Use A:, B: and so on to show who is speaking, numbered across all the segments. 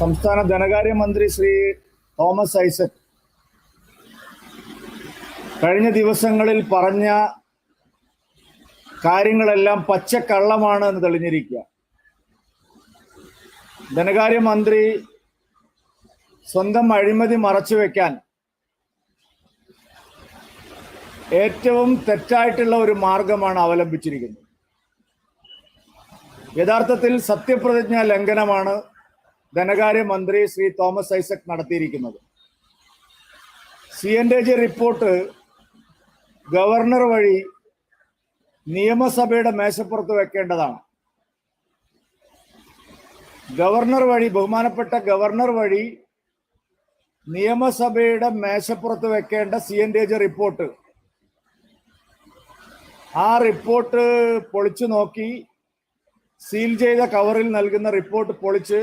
A: സംസ്ഥാന ധനകാര്യമന്ത്രി ശ്രീ തോമസ് ഐസക് കഴിഞ്ഞ ദിവസങ്ങളിൽ പറഞ്ഞ കാര്യങ്ങളെല്ലാം പച്ചക്കള്ളമാണ് എന്ന് തെളിഞ്ഞിരിക്കുക. ധനകാര്യമന്ത്രി സ്വന്തം അഴിമതി മറച്ചു വെക്കാൻ ഏറ്റവും തെറ്റായിട്ടുള്ള ഒരു മാർഗമാണ് അവലംബിച്ചിരിക്കുന്നത്. യഥാർത്ഥത്തിൽ സത്യപ്രതിജ്ഞ ലംഘനമാണ് ധനകാര്യമന്ത്രി ശ്രീ തോമസ് ഐസക് നടത്തിയിരിക്കുന്നത്. C N D G report governor വഴി നിയമസഭയുടെ മേശപ്പുറത്ത് വെക്കേണ്ടതാണ്. ഗവർണർ വഴി ബഹുമാനപ്പെട്ട ഗവർണർ വഴി നിയമസഭയുടെ മേശപ്പുറത്ത് വെക്കേണ്ട C N D G report. ആ റിപ്പോർട്ട് പൊളിച്ചു നോക്കി സീൽ ചെയ്ത കവറിൽ നൽകുന്ന റിപ്പോർട്ട് പൊളിച്ച്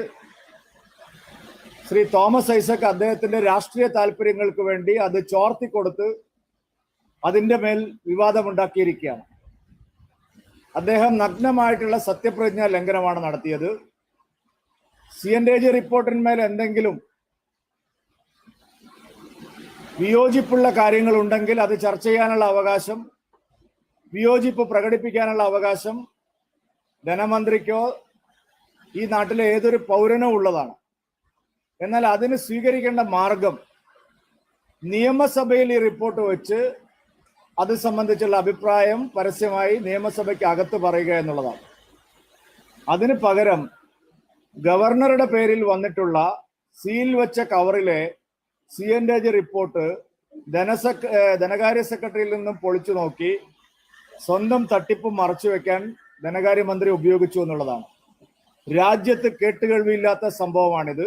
A: ശ്രീ തോമസ് ഐസക് അദ്ദേഹത്തിന്റെ രാഷ്ട്രീയ താല്പര്യങ്ങൾക്ക് വേണ്ടി അത് ചോർത്തിക്കൊടുത്ത് കൊടുത്ത് അതിന്റെ മേൽ വിവാദമുണ്ടാക്കിയിരിക്കുകയാണ്. അദ്ദേഹം നഗ്നമായിട്ടുള്ള സത്യപ്രതിജ്ഞ ലംഘനമാണ് നടത്തിയത്. സി എൻ ഡി ജി റിപ്പോർട്ടിന്മേൽ എന്തെങ്കിലും വിയോജിപ്പുള്ള കാര്യങ്ങൾ ഉണ്ടെങ്കിൽ അത് ചർച്ച ചെയ്യാനുള്ള അവകാശം വിയോജിപ്പ് പ്രകടിപ്പിക്കാനുള്ള അവകാശം ധനമന്ത്രിക്കോ ഈ നാട്ടിലെ ഏതൊരു പൗരനോ ഉള്ളതാണ്. എന്നാൽ അതിന് സ്വീകരിക്കേണ്ട മാർഗം നിയമസഭയിൽ ഈ റിപ്പോർട്ട് വെച്ച് അത് സംബന്ധിച്ചുള്ള അഭിപ്രായം പരസ്യമായി നിയമസഭയ്ക്ക് അകത്ത് പറയുക എന്നുള്ളതാണ്. അതിന് പകരം ഗവർണറുടെ പേരിൽ വന്നിട്ടുള്ള സീൽ വെച്ച കവറിലെ സി എൻ ഡി റിപ്പോർട്ട് ധനസെക് ധനകാര്യ സെക്രട്ടറിയിൽ നിന്നും പൊളിച്ചു നോക്കി സ്വന്തം തട്ടിപ്പ് മറച്ചു വെക്കാൻ ധനകാര്യമന്ത്രി ഉപയോഗിച്ചു എന്നുള്ളതാണ്. രാജ്യത്ത് കേട്ടുകേൾവിയില്ലാത്ത സംഭവമാണിത്.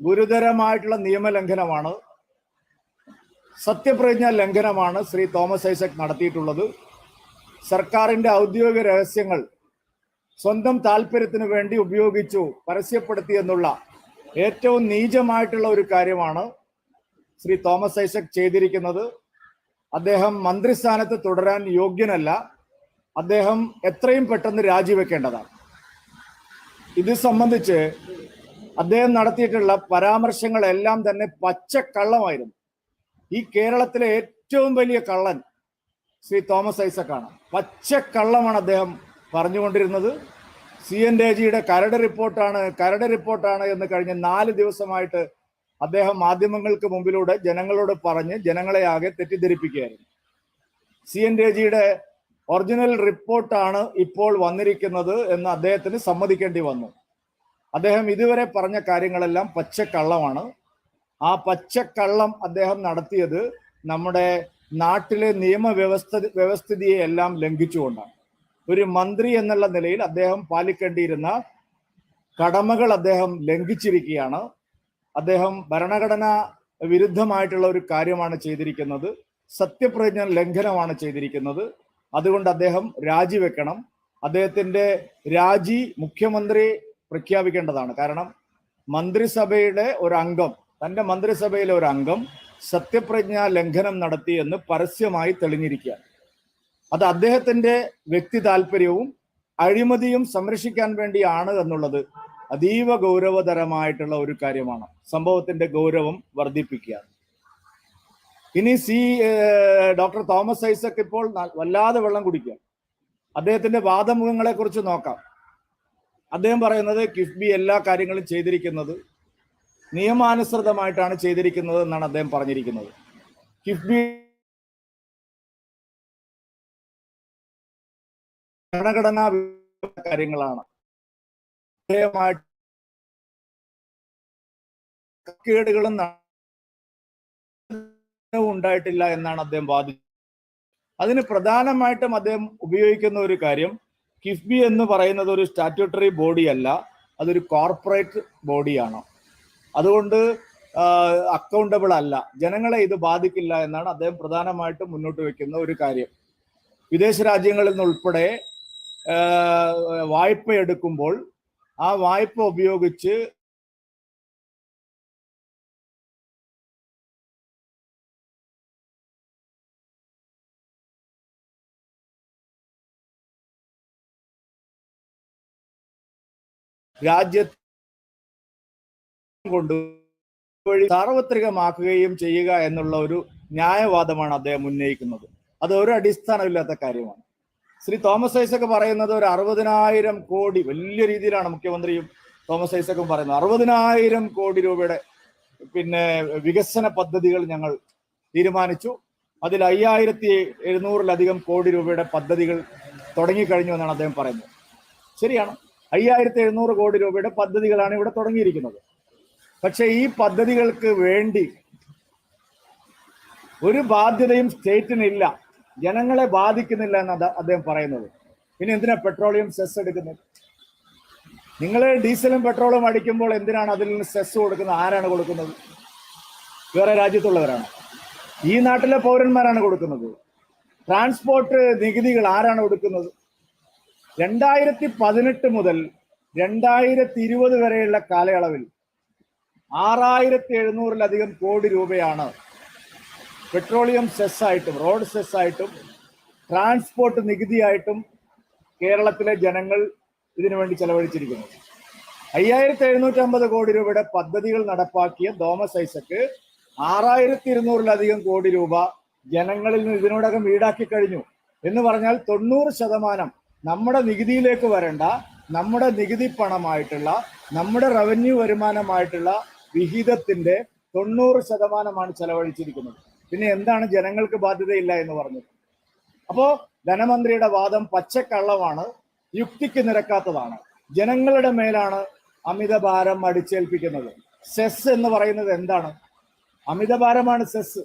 A: ഗുരുതരമായിട്ടുള്ള നിയമലംഘനമാണ്. സത്യപ്രതിജ്ഞ ലംഘനമാണ് ശ്രീ തോമസ് ഐസക് നടത്തിയിട്ടുള്ളത്. സർക്കാരിന്റെ ഔദ്യോഗിക രഹസ്യങ്ങൾ സ്വന്തം താല്പര്യത്തിന് വേണ്ടി ഉപയോഗിച്ചു പരസ്യപ്പെടുത്തി എന്നുള്ള ഏറ്റവും നീചമായിട്ടുള്ള ഒരു കാര്യമാണ് ശ്രീ തോമസ് ഐസക് ചെയ്തിരിക്കുന്നത്. അദ്ദേഹം മന്ത്രിസ്ഥാനത്ത് തുടരാൻ യോഗ്യനല്ല. അദ്ദേഹം എത്രയും പെട്ടെന്ന് രാജിവെക്കേണ്ടതാണ്. ഇത് സംബന്ധിച്ച് അദ്ദേഹം നടത്തിയിട്ടുള്ള പരാമർശങ്ങളെല്ലാം തന്നെ പച്ചക്കള്ളമായിരുന്നു. ഈ കേരളത്തിലെ ഏറ്റവും വലിയ കള്ളൻ ശ്രീ തോമസ് ഐസക്കാണ്. പച്ചക്കള്ളമാണ് അദ്ദേഹം പറഞ്ഞുകൊണ്ടിരുന്നത്. സി എൻ ജിയുടെ കരട് റിപ്പോർട്ടാണ് കരട് റിപ്പോർട്ടാണ് എന്ന് കഴിഞ്ഞ നാല് ദിവസമായിട്ട് അദ്ദേഹം മാധ്യമങ്ങൾക്ക് മുമ്പിലൂടെ ജനങ്ങളോട് പറഞ്ഞ് ജനങ്ങളെ ആകെ തെറ്റിദ്ധരിപ്പിക്കുകയായിരുന്നു. സി എൻ ജിയുടെ ഒറിജിനൽ റിപ്പോർട്ടാണ് ഇപ്പോൾ വന്നിരിക്കുന്നത് എന്ന് അദ്ദേഹത്തിന് സമ്മതിക്കേണ്ടി വന്നു. അദ്ദേഹം ഇതുവരെ പറഞ്ഞ കാര്യങ്ങളെല്ലാം പച്ചക്കള്ളമാണ്. ആ പച്ചക്കള്ളം അദ്ദേഹം നടത്തിയത് നമ്മുടെ നാട്ടിലെ നിയമവ്യവസ്ഥ വ്യവസ്ഥിതിയെ എല്ലാം ലംഘിച്ചുകൊണ്ടാണ്. ഒരു മന്ത്രി എന്നുള്ള നിലയിൽ അദ്ദേഹം പാലിക്കേണ്ടിയിരുന്ന കടമകൾ അദ്ദേഹം ലംഘിച്ചിരിക്കുകയാണ്. അദ്ദേഹം ഭരണഘടന വിരുദ്ധമായിട്ടുള്ള ഒരു കാര്യമാണ് ചെയ്തിരിക്കുന്നത്. സത്യപ്രതിജ്ഞ ലംഘനമാണ് ചെയ്തിരിക്കുന്നത്. അതുകൊണ്ട് അദ്ദേഹം രാജിവെക്കണം. അദ്ദേഹത്തിന്റെ രാജി മുഖ്യമന്ത്രി പ്രഖ്യാപിക്കേണ്ടതാണ്. കാരണം മന്ത്രിസഭയുടെ ഒരു അംഗം തന്റെ മന്ത്രിസഭയിലെ ഒരു അംഗം സത്യപ്രജ്ഞാ ലംഘനം നടത്തി എന്ന് പരസ്യമായി തെളിഞ്ഞിരിക്കുക അത് അദ്ദേഹത്തിന്റെ വ്യക്തി താല്പര്യവും അഴിമതിയും സംരക്ഷിക്കാൻ വേണ്ടിയാണ് എന്നുള്ളത് അതീവ ഗൗരവതരമായിട്ടുള്ള ഒരു കാര്യമാണ്. സംഭവത്തിന്റെ ഗൗരവം വർദ്ധിപ്പിക്കുക ഇനി സി ഡോക്ടർ തോമസ് ഐസക് ഇപ്പോൾ വല്ലാതെ വെള്ളം കുടിക്കുക അദ്ദേഹത്തിന്റെ വാദമുഖങ്ങളെ കുറിച്ച് നോക്കാം. അദ്ദേഹം പറയുന്നത് കിഫ്ബി എല്ലാ കാര്യങ്ങളും ചെയ്തിരിക്കുന്നത് നിയമാനുസൃതമായിട്ടാണ് ചെയ്തിരിക്കുന്നത് എന്നാണ് അദ്ദേഹം പറഞ്ഞിരിക്കുന്നത്. കിഫ്ബി ഭരണഘടനാ കാര്യങ്ങളാണ്. കേടുകളും ഉണ്ടായിട്ടില്ല എന്നാണ് അദ്ദേഹം വാദിച്ചത്. അതിന് പ്രധാനമായിട്ടും അദ്ദേഹം ഉപയോഗിക്കുന്ന ഒരു കാര്യം കിഫ്ബി എന്ന് പറയുന്നത് ഒരു സ്റ്റാറ്റ്യൂട്ടറി ബോഡി അല്ല അതൊരു കോർപ്പറേറ്റ് ബോഡിയാണ് അതുകൊണ്ട് അക്കൗണ്ടബിൾ അല്ല. ജനങ്ങളെ ഇത് ബാധിക്കില്ല എന്നാണ് അദ്ദേഹം പ്രധാനമായിട്ടും മുന്നോട്ട് വെക്കുന്ന ഒരു കാര്യം. വിദേശ രാജ്യങ്ങളിൽ നിന്നുൾപ്പെടെ വായ്പ എടുക്കുമ്പോൾ ആ വായ്പ ഉപയോഗിച്ച് രാജ്യത്ത് കൊണ്ട് വഴി സാർവത്രികമാക്കുകയും ചെയ്യുക എന്നുള്ള ഒരു ന്യായവാദമാണ് അദ്ദേഹം ഉന്നയിക്കുന്നത്. അത് ഒരു അടിസ്ഥാനമില്ലാത്ത കാര്യമാണ്. ശ്രീ തോമസ് ഐസക് പറയുന്നത് ഒരു അറുപതിനായിരം കോടി വലിയ രീതിയിലാണ് മുഖ്യമന്ത്രിയും തോമസ് ഐസക്കും പറയുന്നത്. അറുപതിനായിരം കോടി രൂപയുടെ പിന്നെ വികസന പദ്ധതികൾ ഞങ്ങൾ തീരുമാനിച്ചു. അതിൽ അയ്യായിരത്തി എഴുന്നൂറിലധികം കോടി രൂപയുടെ പദ്ധതികൾ തുടങ്ങിക്കഴിഞ്ഞു എന്നാണ് അദ്ദേഹം പറയുന്നത്. ശരിയാണ്. അയ്യായിരത്തി എഴുന്നൂറ് കോടി രൂപയുടെ പദ്ധതികളാണ് ഇവിടെ തുടങ്ങിയിരിക്കുന്നത്. പക്ഷേ ഈ പദ്ധതികൾക്ക് വേണ്ടി ഒരു ബാധ്യതയും സ്റ്റേറ്റിനില്ല ജനങ്ങളെ ബാധിക്കുന്നില്ല എന്ന് അദ്ദേഹം പറയുന്നത്. പിന്നെ എന്തിനാ പെട്രോളിയം സെസ് എടുക്കുന്നത്? നിങ്ങൾ ഡീസലും പെട്രോളും അടിക്കുമ്പോൾ എന്തിനാണ് അതിൽ നിന്ന് സെസ് കൊടുക്കുന്നത്? ആരാണ് കൊടുക്കുന്നത്? വേറെ രാജ്യത്തുള്ളവരാണ്. ഈ നാട്ടിലെ പൗരന്മാരാണ് കൊടുക്കുന്നത്. ട്രാൻസ്പോർട്ട് നികുതികൾ ആരാണ് കൊടുക്കുന്നത്? രണ്ടായിരത്തി പതിനെട്ട് മുതൽ രണ്ടായിരത്തി ഇരുപത് വരെയുള്ള കാലയളവിൽ ആറായിരത്തി എഴുന്നൂറിലധികം കോടി രൂപയാണ് പെട്രോളിയം സെസ്സായിട്ടും റോഡ് സെസ്സായിട്ടും ട്രാൻസ്പോർട്ട് നികുതിയായിട്ടും കേരളത്തിലെ ജനങ്ങൾ ഇതിനു വേണ്ടി ചെലവഴിച്ചിരിക്കുന്നത്. അയ്യായിരത്തി എഴുന്നൂറ്റി അമ്പത് കോടി രൂപയുടെ പദ്ധതികൾ നടപ്പാക്കിയ തോമസ് ഐസക്ക് ആറായിരത്തി ഇരുന്നൂറിലധികം കോടി രൂപ ജനങ്ങളിൽ നിന്ന് ഇതിനോടകം ഈടാക്കി കഴിഞ്ഞു എന്ന് പറഞ്ഞാൽ തൊണ്ണൂറ് ശതമാനം നമ്മുടെ നികുതിയിലേക്ക് വരേണ്ട നമ്മുടെ നികുതി പണമായിട്ടുള്ള നമ്മുടെ റവന്യൂ വരുമാനമായിട്ടുള്ള വിഹിതത്തിന്റെ തൊണ്ണൂറ് ശതമാനമാണ് ചെലവഴിച്ചിരിക്കുന്നത്. പിന്നെ എന്താണ് ജനങ്ങൾക്ക് ബാധ്യതയില്ല എന്ന് പറഞ്ഞത്? അപ്പോ ധനമന്ത്രിയുടെ വാദം പച്ചക്കള്ളമാണ് യുക്തിക്ക് നിരക്കാത്തതാണ്. ജനങ്ങളുടെ മേലാണ് അമിതഭാരം അടിച്ചേൽപ്പിക്കുന്നത്. സെസ് എന്ന് പറയുന്നത് എന്താണ്? അമിതഭാരമാണ് സെസ്.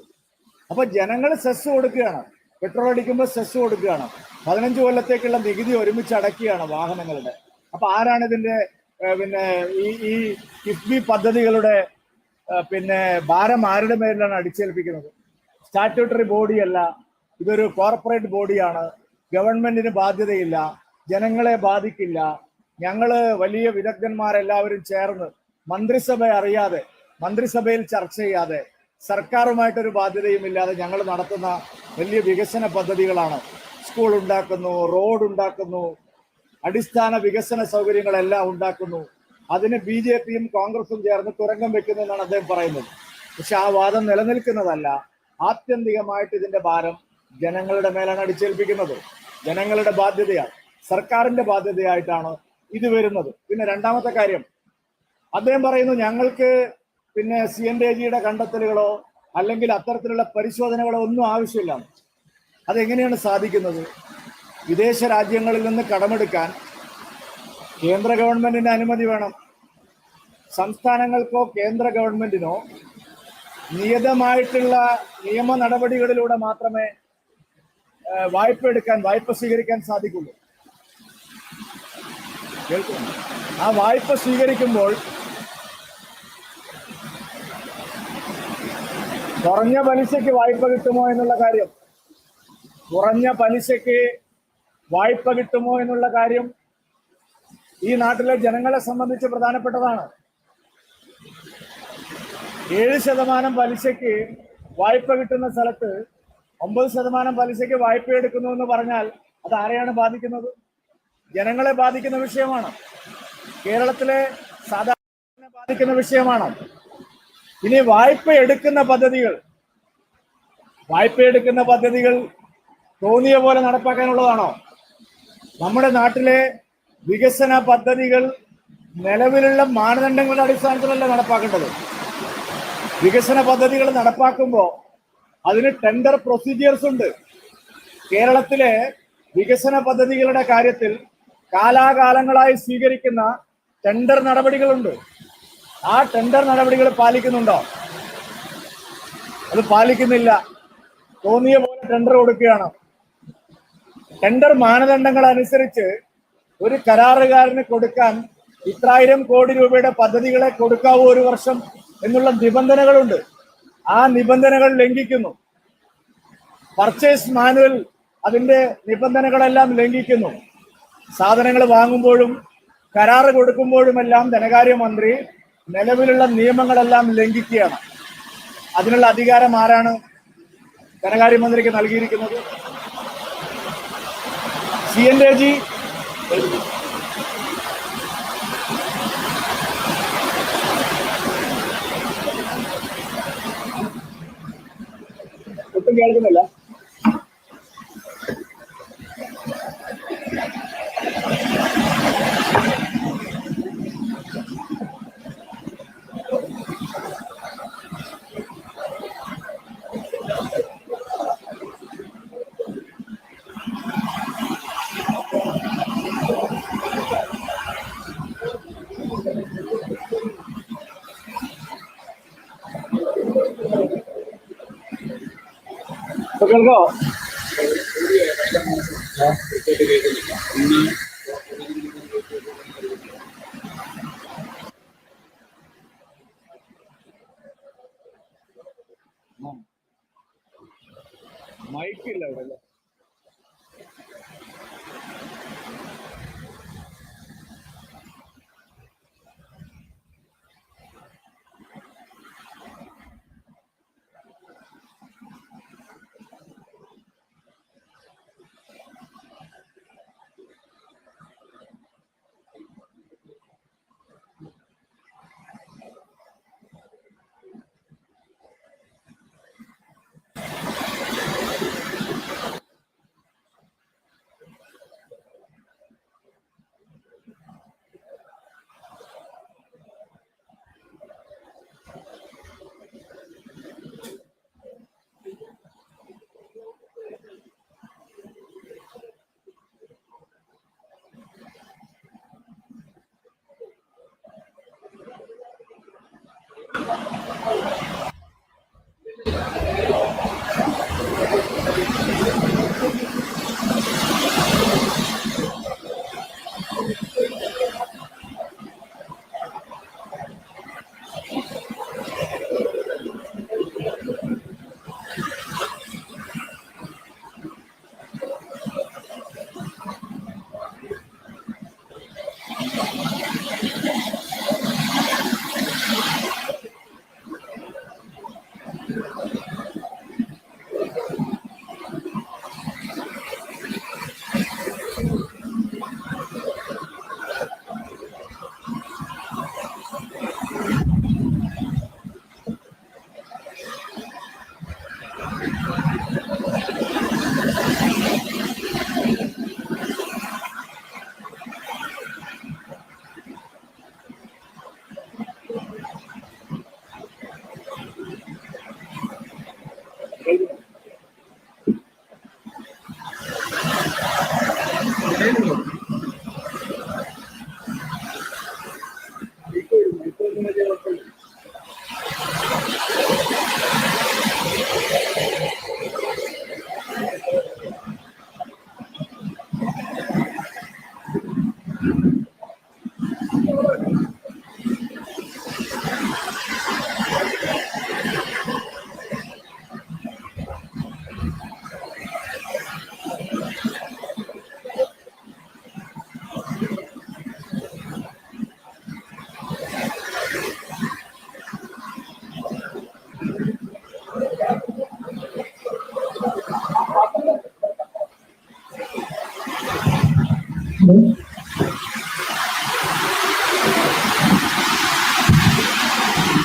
A: അപ്പൊ ജനങ്ങൾ സെസ് കൊടുക്കുകയാണ്. പെട്രോൾ അടിക്കുമ്പോൾ സെസ് കൊടുക്കുകയാണ്. പതിനഞ്ച് കൊല്ലത്തേക്കുള്ള നികുതി ഒരുമിച്ച് അടക്കുകയാണ് വാഹനങ്ങളുടെ. അപ്പൊ ആരാണ് ഇതിന്റെ പിന്നെ ഈ ഈ കിഫ്ബി പദ്ധതികളുടെ പിന്നെ ഭാരം ആരുടെ മേലിലാണ് അടിച്ചേൽപ്പിക്കുന്നത്? സ്റ്റാറ്റ്യൂട്ടറി ബോഡിയല്ല ഇതൊരു കോർപ്പറേറ്റ് ബോഡിയാണ് ഗവൺമെന്റിന് ബാധ്യതയില്ല ജനങ്ങളെ ബാധിക്കില്ല ഞങ്ങൾ വലിയ വിദഗ്ധന്മാരെല്ലാവരും ചേർന്ന് മന്ത്രിസഭ അറിയാതെ മന്ത്രിസഭയിൽ ചർച്ച ചെയ്യാതെ സർക്കാരുമായിട്ടൊരു ബാധ്യതയും ഇല്ലാതെ ഞങ്ങൾ നടത്തുന്ന വലിയ വികസന പദ്ധതികളാണ് സ്കൂൾ ഉണ്ടാക്കുന്നു റോഡ് ഉണ്ടാക്കുന്നു അടിസ്ഥാന വികസന സൗകര്യങ്ങളെല്ലാം ഉണ്ടാക്കുന്നു. അതിന് ബി ജെ പിയും കോൺഗ്രസും ചേർന്ന് തുരങ്കം വെക്കുന്നു എന്നാണ് അദ്ദേഹം പറയുന്നത്. പക്ഷെ ആ വാദം നിലനിൽക്കുന്നതല്ല. ആത്യന്തികമായിട്ട് ഇതിന്റെ ഭാരം ജനങ്ങളുടെ മേലാണ് അടിച്ചേൽപ്പിക്കുന്നത്. ജനങ്ങളുടെ ബാധ്യതയാണ്. സർക്കാരിന്റെ ബാധ്യതയായിട്ടാണ് ഇത് വരുന്നത്. പിന്നെ രണ്ടാമത്തെ കാര്യം. അദ്ദേഹം പറയുന്നു ഞങ്ങൾക്ക് പിന്നെ സി എൻ ഡി ജിയുടെ കണ്ടെത്തലുകളോ അല്ലെങ്കിൽ അത്തരത്തിലുള്ള പരിശോധനകളോ ഒന്നും ആവശ്യമില്ല. അതെങ്ങനെയാണ് സാധിക്കുന്നത്? വിദേശ രാജ്യങ്ങളിൽ നിന്ന് കടമെടുക്കാൻ കേന്ദ്ര ഗവൺമെന്റിന്റെ അനുമതി വേണം. സംസ്ഥാനങ്ങൾക്കോ കേന്ദ്ര ഗവൺമെന്റിനോ നിയതമായിട്ടുള്ള നിയമ നടപടികളിലൂടെ മാത്രമേ വായ്പ എടുക്കാൻ വായ്പ സ്വീകരിക്കാൻ സാധിക്കുള്ളൂ. ആ വായ്പ സ്വീകരിക്കുമ്പോൾ കുറഞ്ഞ പലിശയ്ക്ക് വായ്പ കിട്ടുമോ എന്നുള്ള കാര്യം കുറഞ്ഞ പലിശയ്ക്ക് വായ്പ കിട്ടുമോ എന്നുള്ള കാര്യം ഈ നാട്ടിലെ ജനങ്ങളെ സംബന്ധിച്ച് പ്രധാനപ്പെട്ടതാണ്. ഏഴ് ശതമാനം പലിശയ്ക്ക് വായ്പ കിട്ടുന്ന സ്ഥലത്ത് ഒമ്പത് ശതമാനം പലിശയ്ക്ക് വായ്പ എടുക്കുന്നു എന്ന് പറഞ്ഞാൽ അത് ആരെയാണ് ബാധിക്കുന്നത്? ജനങ്ങളെ ബാധിക്കുന്ന വിഷയമാണ്. കേരളത്തിലെ സാധാരണ ബാധിക്കുന്ന വിഷയമാണ്. ഇനി വായ്പ എടുക്കുന്ന പദ്ധതികൾ വായ്പ എടുക്കുന്ന പദ്ധതികൾ തോന്നിയ പോലെ നടപ്പാക്കാനുള്ളതാണോ? നമ്മുടെ നാട്ടിലെ വികസന പദ്ധതികൾ നിലവിലുള്ള മാനദണ്ഡങ്ങളുടെ അടിസ്ഥാനത്തിലല്ല നടപ്പാക്കേണ്ടത്. വികസന പദ്ധതികൾ നടപ്പാക്കുമ്പോൾ അതിന് ടെൻഡർ പ്രൊസീജിയേഴ്സ് ഉണ്ട്. കേരളത്തിലെ വികസന പദ്ധതികളുടെ കാര്യത്തിൽ കാലാകാലങ്ങളായി സ്വീകരിക്കുന്ന ടെൻഡർ നടപടികളുണ്ട്. ആ ടെൻഡർ നടപടികൾ പാലിക്കുന്നുണ്ടോ? അത് പാലിക്കുന്നില്ല. തോന്നിയ പോലെ ടെൻഡർ കൊടുക്കുകയാണ്. ടെൻഡർ മാനദണ്ഡങ്ങൾ അനുസരിച്ച് ഒരു കരാറുകാരന് കൊടുക്കാൻ ഇത്രായിരം കോടി രൂപയുടെ പദ്ധതികളെ കൊടുക്കാവൂ ഒരു വർഷം എന്നുള്ള നിബന്ധനകളുണ്ട്. ആ നിബന്ധനകൾ ലംഘിക്കുന്നു. പർച്ചേസ് മാനുവൽ അതിന്റെ നിബന്ധനകളെല്ലാം ലംഘിക്കുന്നു. സാധനങ്ങൾ വാങ്ങുമ്പോഴും കരാറ് കൊടുക്കുമ്പോഴുമെല്ലാം ധനകാര്യമന്ത്രി നിലവിലുള്ള നിയമങ്ങളെല്ലാം ലംഘിക്കുകയാണ്. അതിനുള്ള അധികാരം ആരാണ് ധനകാര്യമന്ത്രിക്ക് നൽകിയിരിക്കുന്നത്? സി എൻ രാജി ഒട്ടും കേൾക്കുന്നില്ല Local kok.